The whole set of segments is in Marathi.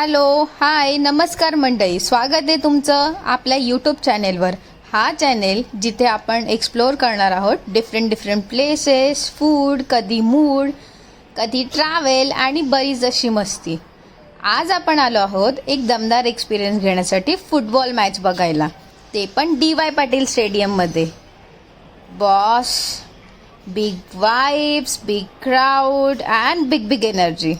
हॅलो हाय नमस्कार मंडळी. स्वागत आहे तुमचं आपल्या यूट्यूब चॅनेलवर हा चॅनेल जिथे आपण एक्सप्लोअर करणार आहोत डिफरंट डिफरंट प्लेसेस फूड कधी मूड कधी ट्रॅव्हल आणि बरीच अशी मस्ती. आज आपण आलो आहोत एक दमदार एक्सपिरियन्स घेण्यासाठी फुटबॉल मॅच बघायला. ते पण डी वाय पाटील स्टेडियममध्ये boss big vibes big crowd and big big energy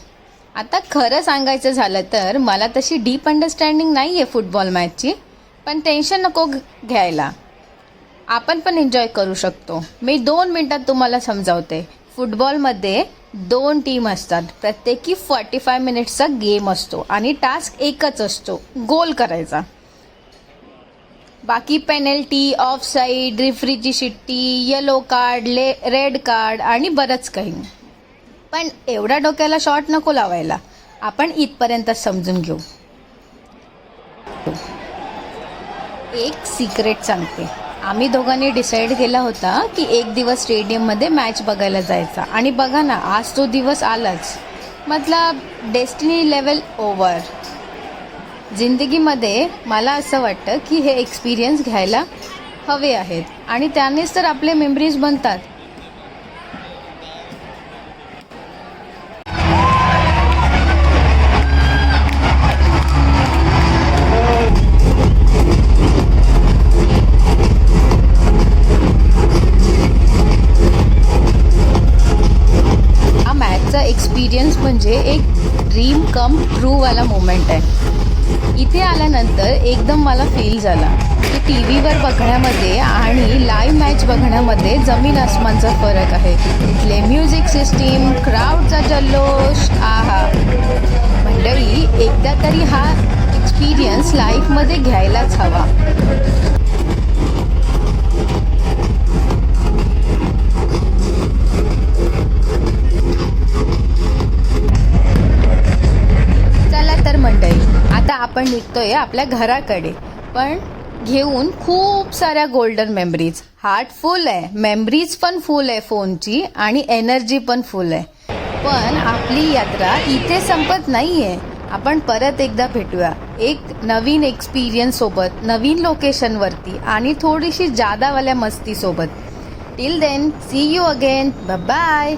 आता खरं सांगायचं झालं तर मला तशी डीप अंडरस्टँडिंग नाही आहे फुटबॉल मॅचची पण टेन्शन नको घ्यायला. आपण पण एन्जॉय करू शकतो. मी दोन मिनटात तुम्हाला समजावते. फुटबॉलमध्ये दोन टीम असतात. प्रत्येकी फॉर्टी फाय मिनिट्सचा गेम असतो आणि टास्क एकच असतो. गोल करायचा. बाकी पेनल्टी ऑफ साईड रिफ्रीची शिट्टी येलो कार्ड ले रेड कार्ड आणि बरंच काही. पण एवढ्या डोक्याला शॉर्ट नको लावायला. आपण इथपर्यंत समजून घेऊ. एक सिक्रेट सांगते. आम्ही दोघांनी डिसाईड केला होता की एक दिवस स्टेडियममध्ये मॅच बघायला जायचा. आणि बघा ना आज तो दिवस आलाच. मतलब डेस्टिनी लेवल ओवर जिंदगीमध्ये मला असं वाटतं की हे एक्सपिरियन्स घ्यायला हवे आहेत. आणि त्यानेच तर आपले मेमरीज बनतात. एक्सपिरियन्स म्हणजे एक ड्रीम कम ट्रूवाला मोमेंट आहे. इथे आल्यानंतर एकदम मला फील झाला की टी व्हीवर बघण्यामध्ये आणि लाईव्ह मॅच बघण्यामध्ये जमीन आसमानचा फरक आहे. इथले म्युझिक सिस्टीम क्राऊडचा जल्लोष आहा. मंडळी एकदा तरी हा एक्सपिरियन्स लाईफमध्ये घ्यायलाच हवा. मंडळी आता आपण निघतोय आपल्या घराकडे. पण घेऊन खूप साऱ्या गोल्डन मेमरीज हार्ट फुल आहे. मेमरीज पण फुल आहे फोनची आणि एनर्जी पण फुल आहे. पण आपली यात्रा इथे संपत नाही आहे आपण परत एकदा भेटूया. एक नवीन एक्सपिरियन्स सोबत नवीन लोकेशनवरती आणि थोडीशी जादावाल्या मस्ती सोबत. Till then see you again bye